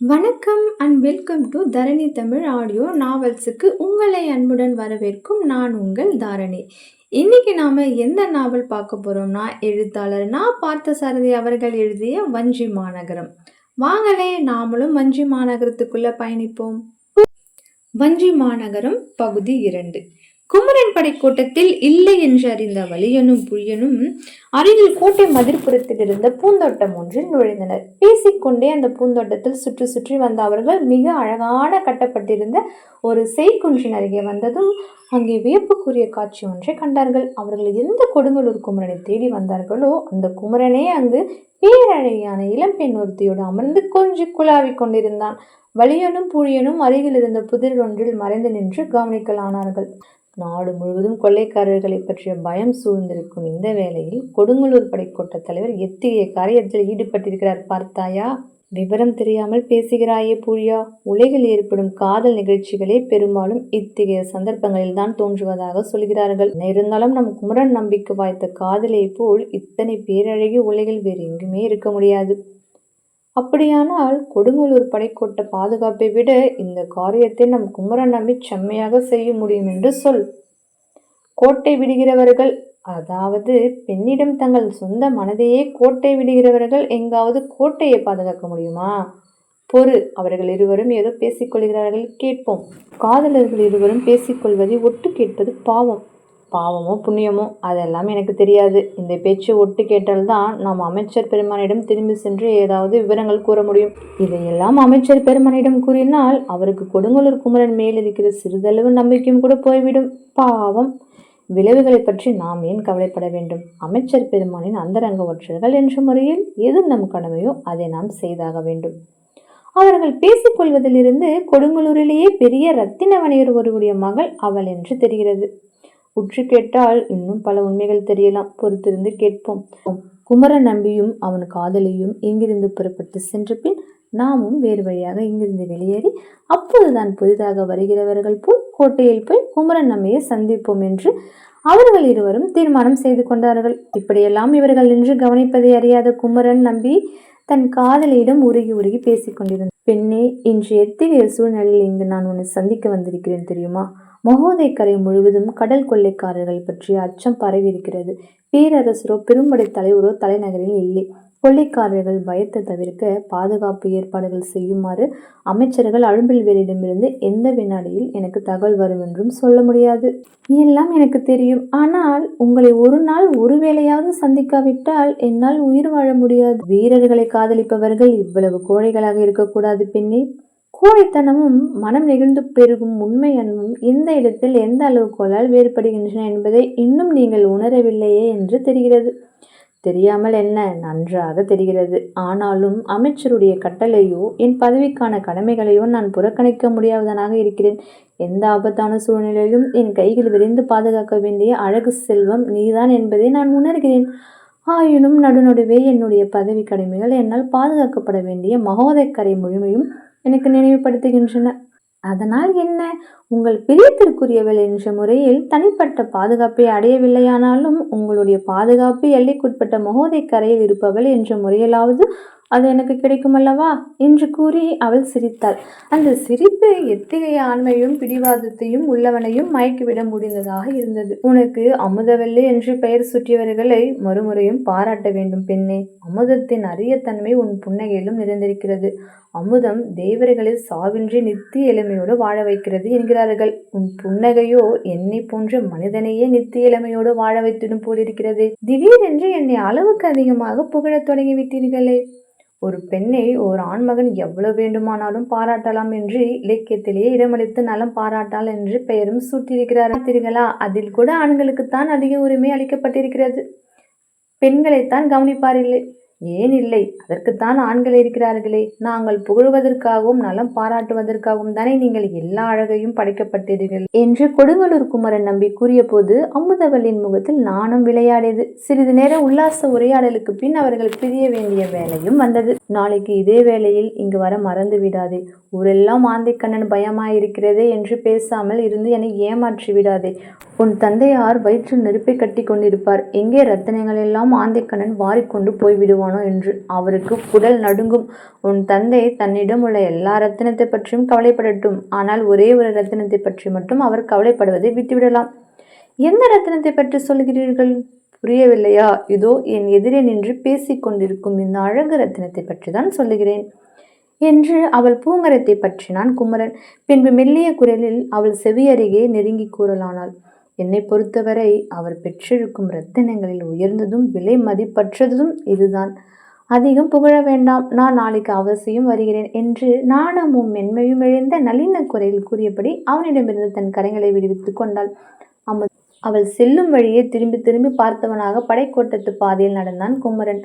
வணக்கம் and welcome to Dharani Tamil audio நாவல்ஸுக்கு உங்களை அன்புடன் வரவேற்கும் நான் உங்கள் தாரணி. இன்னைக்கு நாம் எந்த நாவல் பார்க்க போகிறோம்னா எழுத்தாளர் நான் பார்த்த சாரதி அவர்கள் எழுதிய வஞ்சி மாநகரம். வாங்களே நாமளும் வஞ்சி மாநகரத்துக்குள்ளே பயணிப்போம். வஞ்சி மாநகரம் பகுதி இரண்டு. குமரன் படை கூட்டத்தில் இல்லை என்று அறிந்த வலியனும் புளியனும் அருகில் கோட்டை மதிர்புறத்தில் இருந்த பூந்தோட்டம் ஒன்றில் நுழைந்தனர். பேசிக்கொண்டே அந்த பூந்தோட்டத்தில் சுற்றி சுற்றி வந்த அவர்கள் மிக அழகான கட்டப்பட்டிருந்த ஒரு செய்குன்றின் அருகே வந்ததும் அங்கே வியப்புக்குரிய காட்சி ஒன்றை கண்டார்கள். அவர்கள் எந்த கொடுங்கலூர் குமரனை தேடி வந்தார்களோ அந்த குமரனே அங்கு பேரழகியான இளம்பெண் ஒருத்தியோடு அமர்ந்து கொஞ்சி குழாவிக் கொண்டிருந்தான். வலியனும் புழியனும் அருகில் இருந்த புதிர் ஒன்றில் மறைந்து நின்று கவனிக்கலானார்கள். நாடு முழுவதும் கொள்ளைக்காரர்களை பற்றிய பயம் சூழ்ந்திருக்கும் இந்த வேளையில் கொடுங்கலூர் படைக்கோட்ட தலைவர் எத்தகைய காரியத்தில் ஈடுபட்டிருக்கிறார் பார்த்தாயா? விவரம் தெரியாமல் பேசுகிறாயே பூழியா? உலகில் ஏற்படும் காதல் நிகழ்ச்சிகளே பெரும்பாலும் இத்தகைய சந்தர்ப்பங்களில் தான் தோன்றுவதாக சொல்கிறார்கள். என்ன இருந்தாலும் நம் குமரன் நம்பிக்கை வாய்த்த காதலை போல் இத்தனை பேரழகி உலகில் வேறு எங்குமே இருக்க முடியாது. அப்படியானால் கொடுங்கலூர் படைக்கோட்ட பாதுகாப்பை விட இந்த காரியத்தை நம் குமரன் நம்பி செம்மையாக செய்ய முடியும் என்று சொல். கோட்டை விடுகிறவர்கள் அதாவது பெண்ணிடம் தங்கள் சொந்த மனதையே கோட்டை விடுகிறவர்கள் எங்காவது கோட்டையை பாதுகாக்க முடியுமா? பொறு அவர்கள் இருவரும் ஏதோ பேசிக்கொள்கிறார்கள் கேட்போம். காதலர்கள் இருவரும் பேசிக்கொள்வதை ஒட்டு கேட்பது பாவம். பாவமோ புண்ணியமோ அதெல்லாம் எனக்கு தெரியாது. இந்த பேச்சு ஒட்டு கேட்டால்தான் நாம் அமைச்சர் பெருமானிடம் திரும்பி சென்று ஏதாவது விவரங்கள் கூற முடியும். இதையெல்லாம் அமைச்சர் பெருமானிடம் கூறினால் அவருக்கு கொடுங்கலூர் குமரன் மேல் இருக்கிற சிறிதளவு நம்பிக்கையும் கூட போய்விடும். பாவம். விளைவுகளை பற்றி நாம் ஏன் கவலைப்பட வேண்டும்? அமைச்சர் பெருமானின் அந்தரங்க ஒற்றர்கள் என்ற முறையில் எது நம் கடமையோ அதை நாம் செய்தாக வேண்டும். அவர்கள் பேசிக்கொள்வதிலிருந்து கொடுங்கலூரிலேயே பெரிய ரத்தின வணிகர் ஒருவருடைய மகள் அவள் என்று தெரிகிறது. உற்று கேட்டால் இன்னும் பல உண்மைகள் தெரியலாம். பொறுத்திருந்து கேட்போம். குமரன் நம்பியும் அவன் காதலியும் இங்கிருந்து புறப்பட்டு சென்ற பின் நாமும் வேறு வழியாக இங்கிருந்து வெளியேறி அப்போதுதான் புதிதாக வருகிறவர்கள் போல் கோட்டையில் போய் குமரன் நம்பியை சந்திப்போம் என்று அவர்கள் இருவரும் தீர்மானம் செய்து கொண்டார்கள். இப்படியெல்லாம் இவர்கள் நின்று கவனிப்பதை அறியாத குமரன் நம்பி தன் காதலியிடம் உருகி உருகி பேசிக் கொண்டிருந்தார் பெண்ணே இன்று எத்தகைய சூழ்நிலையில் இங்கு நான் உன்னை சந்திக்க வந்திருக்கிறேன் தெரியுமா? மகோதைக்கரை முழுவதும் கடல் கொள்ளைக்காரர்கள் பற்றிய அச்சம் பரவியிருக்கிறது. பேரரசரோ பெரும்படை தலைவரோ தலைநகரில் இல்லை. கொள்ளைக்காரர்கள் பயத்தை தவிர்க்க பாதுகாப்பு ஏற்பாடுகள் செய்யுமாறு அமைச்சர்கள் அழும்பில்வேலிடமிருந்து எந்த வினாடியில் எனக்கு தகவல் வரும் என்றும் சொல்ல முடியாது. எல்லாம் எனக்கு தெரியும். ஆனால் உங்களை ஒரு நாள் ஒரு வேளையாவது சந்திக்காவிட்டால் என்னால் உயிர் வாழ முடியாது. வீரர்களை காதலிப்பவர்கள் இவ்வளவு கோழைகளாக இருக்கக்கூடாது பெண்ணே. கோழைத்தனமும் மனம் நெகிழ்ந்து பெருகும் உண்மை அன்பும் இந்த இடத்தில் எந்த அளவுகோலால் வேறுபடுகின்றன என்பதை இன்னும் நீங்கள் உணரவில்லையே என்று தெரிகிறது. தெரியாமல் என்ன? நன்றாக தெரிகிறது. ஆனாலும் அமைச்சருடைய கட்டளையோ என் பதவிக்கான கடமைகளையோ நான் புறக்கணிக்க முடியாதவனாக இருக்கிறேன். எந்த ஆபத்தான சூழ்நிலையிலும் என் கைகள் விரைந்து பாதுகாக்க வேண்டிய அழகு செல்வம் நீதான் என்பதை நான் உணர்கிறேன். ஆயினும் நடுநடுவே என்னுடைய பதவி கடமைகள் என்னால் பாதுகாக்கப்பட வேண்டிய மகோதக்கரை முழுமையும் எனக்கு நினைவுபடுத்துகின்றன. அதனால் என்ன? உங்கள் பிரியத்திற்குரியவள் என்ற முறையில் தனிப்பட்ட பாதுகாப்பை அடையவில்லையானாலும் உங்களுடைய பாதுகாப்பு எல்லைக்குட்பட்ட மகோதை கரையில் இருப்பவள் என்ற முறையிலாவது அது எனக்கு கிடைக்கும் அல்லவா என்று கூறி அவள் சிரித்தாள். அந்த சிரிப்பு எத்தகைய ஆண்மையும் பிடிவாதத்தையும் உள்ளவனையும் மயக்கிவிட முடிந்ததாக இருந்தது. உனக்கு அமுதவல்லி என்று பெயர் சுற்றியவர்களை மறுமுறையும் பாராட்ட வேண்டும் பெண்ணே. அமுதத்தின் அரிய தன்மை உன் புன்னகையிலும் நிறைந்திருக்கிறது. அமுதம் தேவர்களில் சாவின்றி நித்திய இளமையோடு வாழ வைக்கிறது என்கிறார்கள். உன் புன்னகையோ என்னை போன்ற மனிதனையே நித்திய இளமையோடு வாழ வைத்திடும் போலிருக்கிறது. திடீரென்று என்னை அளவுக்கு அதிகமாக புகழத் தொடங்கிவிட்டீர்களே. ஒரு பெண்ணை ஒரு ஆண்மகன் எவ்வளவு வேண்டுமானாலும் பாராட்டலாம் என்று இலக்கியத்திலேயே இடமளித்து நலம் பாராட்டால் என்று பெயரும் சூட்டியிருக்கிறார். பார்த்தீர்களா அதில் கூட ஆண்களுக்குத்தான் அதிக உரிமை அளிக்கப்பட்டிருக்கிறது. பெண்களைத்தான் கவனிப்பாரில்லை ஏன் இல்லை? அதற்குத்தான் ஆண்கள் இருக்கிறார்களே. நாங்கள் புகழ்வதற்காகவும் நலம் பாராட்டுவதற்காகவும் தானே நீங்கள் எல்லா அழகையும் படைக்கப்பட்டீர்கள் என்று கொடுங்கலூர் குமரன் நம்பி கூறிய போது அமுதவல்லின் முகத்தில் நாணம் விளையாடியது. சிறிது நேர உல்லாச உரையாடலுக்கு பின் அவர்கள் பிரிய வேண்டிய வேலையும் வந்தது. நாளைக்கு இதே வேளையில் இங்கு வர மறந்து விடாதே ஊரெல்லாம் ஆந்தைக்கண்ணன் பயமாயிருக்கிறதே என்று பேசாமல் இருந்து என்னை ஏமாற்றி விடாதே. உன் தந்தையார் வயிற்றில் நெருப்பை கட்டி கொண்டிருப்பார். எங்கே ரத்தனங்கள் எல்லாம் ஆந்தைக்கண்ணன் வாரிக்கொண்டு போய்விடுவானோ விடுவானோ என்று. அவருக்கு புடல் நடுங்கும். உன் தந்தை தன்னிடம் உள்ள எல்லா ரத்தினத்தை பற்றியும் கவலைப்படட்டும். ஆனால் ஒரே ஒரு ரத்தினத்தை பற்றி மட்டும் அவர் கவலைப்படுவதை விட்டுவிடலாம். எந்த ரத்தினத்தை பற்றி சொல்கிறீர்கள்? புரியவில்லையா? இதோ என் எதிரே நின்று பேசிக்கொண்டிருக்கும் இந்த அழகு ரத்தினத்தை பற்றி தான் சொல்லுகிறேன். என்று அவள் பூங்கரத்தை பற்றினான் குமரன். பின்பு மெல்லிய குரலில் அவள் செவியருகே நெருங்கி கூறலானாள். என்னை பொறுத்தவரை அவர் பெற்றிருக்கும் ரத்தினங்களில் உயர்ந்ததும் விலை மதிப்பற்றதும் இதுதான். அதிகம் புகழ வேண்டாம். நான் நாளைக்கு அவசியம் வருகிறேன் என்று நாணமும் மென்மையும் எழுந்த நளின குறையில் கூறியபடி அவனிடமிருந்து தன் கரைகளை விடுவித்துக் கொண்டாள். அவள் செல்லும் வழியே திரும்பி திரும்பி பார்த்தவனாக படைக்கோட்டத்து பாதையில் நடந்தான் குமரன்.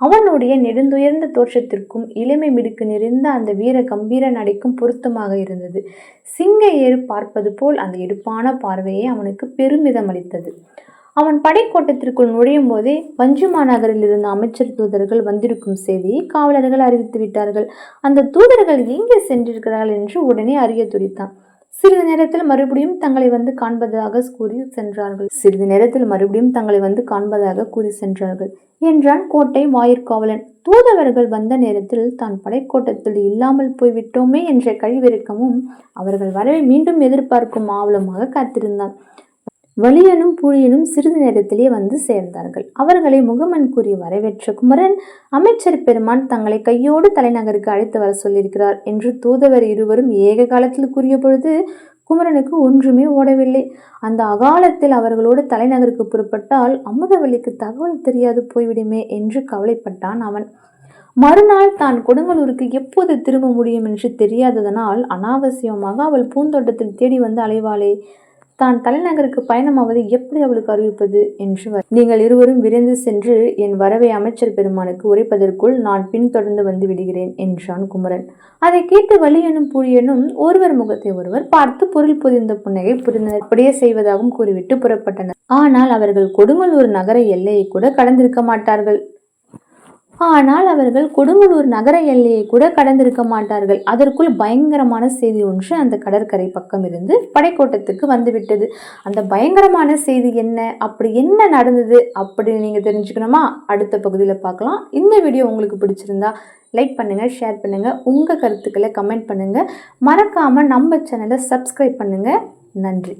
அவனுடைய நெடுந்துயர்ந்த தோற்றத்திற்கும் இளமை மிடுக்கு நிறைந்த அந்த வீர கம்பீர நடைக்கும் பொருத்தமாக இருந்தது. சிங்க ஏறு பார்ப்பது போல் அந்த எடுப்பான பார்வையை அவனுக்கு பெருமிதம் அளித்தது. அவன் படைக்கோட்டத்திற்குள் நுழையும் போதே வஞ்சுமா நகரில் இருந்த அமைச்சர் தூதர்கள் வந்திருக்கும் செய்தியை காவலர்கள் அறிவித்து விட்டார்கள். அந்த தூதர்கள் எங்கே சென்றிருக்கிறார்கள் என்று உடனே அறிய துடித்தான். சிறிது நேரத்தில் மறுபடியும் தங்களை வந்து காண்பதாக கூறி சென்றார்கள். சிறிது நேரத்தில் மறுபடியும் தங்களை வந்து காண்பதாக கூறி சென்றார்கள். என்றான் கோட்டை வாயிற்காவலன். தூதவர்கள் வந்த நேரத்தில் தான் படைக்கோட்டத்தில் இல்லாமல் போய்விட்டோமே என்ற கழிவிறக்கமும் அவர்கள் வரவை மீண்டும் எதிர்பார்க்கும் ஆவலமாக காத்திருந்தான். வலியனும் புலியனும் சிறிது நேரத்திலே வந்து சேர்ந்தார்கள். அவர்களை முகமன் கூறி வரவேற்ற குமரன் அமைச்சர் பெருமான் தங்களை கையோடு தலைநகருக்கு அழைத்து வர சொல்லியிருக்கிறார் என்று தூதவர் இருவரும் ஏக காலத்தில் கூறிய பொழுது குமரனுக்கு ஒன்றுமே ஓடவில்லை. அந்த அகாலத்தில் அவர்களோடு தலைநகருக்கு புறப்பட்டால் அமுதவல்லிக்கு தகவல் தெரியாது போய்விடுமே என்று கவலைப்பட்டான் அவன். மறுநாள் தான் கொடுங்கலூருக்கு எப்போது திரும்ப முடியும் என்று தெரியாததனால் அனாவசியமாக அவள் பூந்தோட்டத்தில் தேடி வந்து அலைவாளே தான் தலைநகருக்கு பயணமாவதை எப்படி அவளுக்கு அறிவிப்பது என்று நீங்கள் இருவரும் விரைந்து சென்று என் வரவை அமைச்சர் பெருமானுக்கு உரைப்பதற்குள் நான் பின்தொடர்ந்து வந்து விடுகிறேன் என்றான் குமரன். அதை கேட்டு வலியனும் புலியனும் ஒருவர் முகத்தை ஒருவர் பார்த்து பொருள் புதிந்த புன்னகை புரிந்தனர். அப்படியே செய்வதாகவும் கூறிவிட்டு புறப்பட்டனர். ஆனால் அவர்கள் கொடுங்கல்லூர் நகர எல்லையை கூட கடந்திருக்க மாட்டார்கள். ஆனால் அவர்கள் கொடுங்கலூர் நகர எல்லையை கூட கடந்திருக்க மாட்டார்கள். அதற்குள் பயங்கரமான செய்தி ஒன்று அந்த கடற்கரை பக்கம் இருந்து படைக்கோட்டத்துக்கு வந்துவிட்டது. அந்த பயங்கரமான செய்தி என்ன? அப்படி என்ன நடந்தது? அப்படின்னு நீங்கள் தெரிஞ்சுக்கணுமா? அடுத்த பகுதியில் பார்க்கலாம். இந்த வீடியோ உங்களுக்கு பிடிச்சிருந்தா லைக் பண்ணுங்கள் ஷேர் பண்ணுங்கள் உங்கள் கருத்துக்களை கமெண்ட் பண்ணுங்கள் மறக்காமல் நம்ம சேனலை சப்ஸ்கிரைப் பண்ணுங்கள் நன்றி.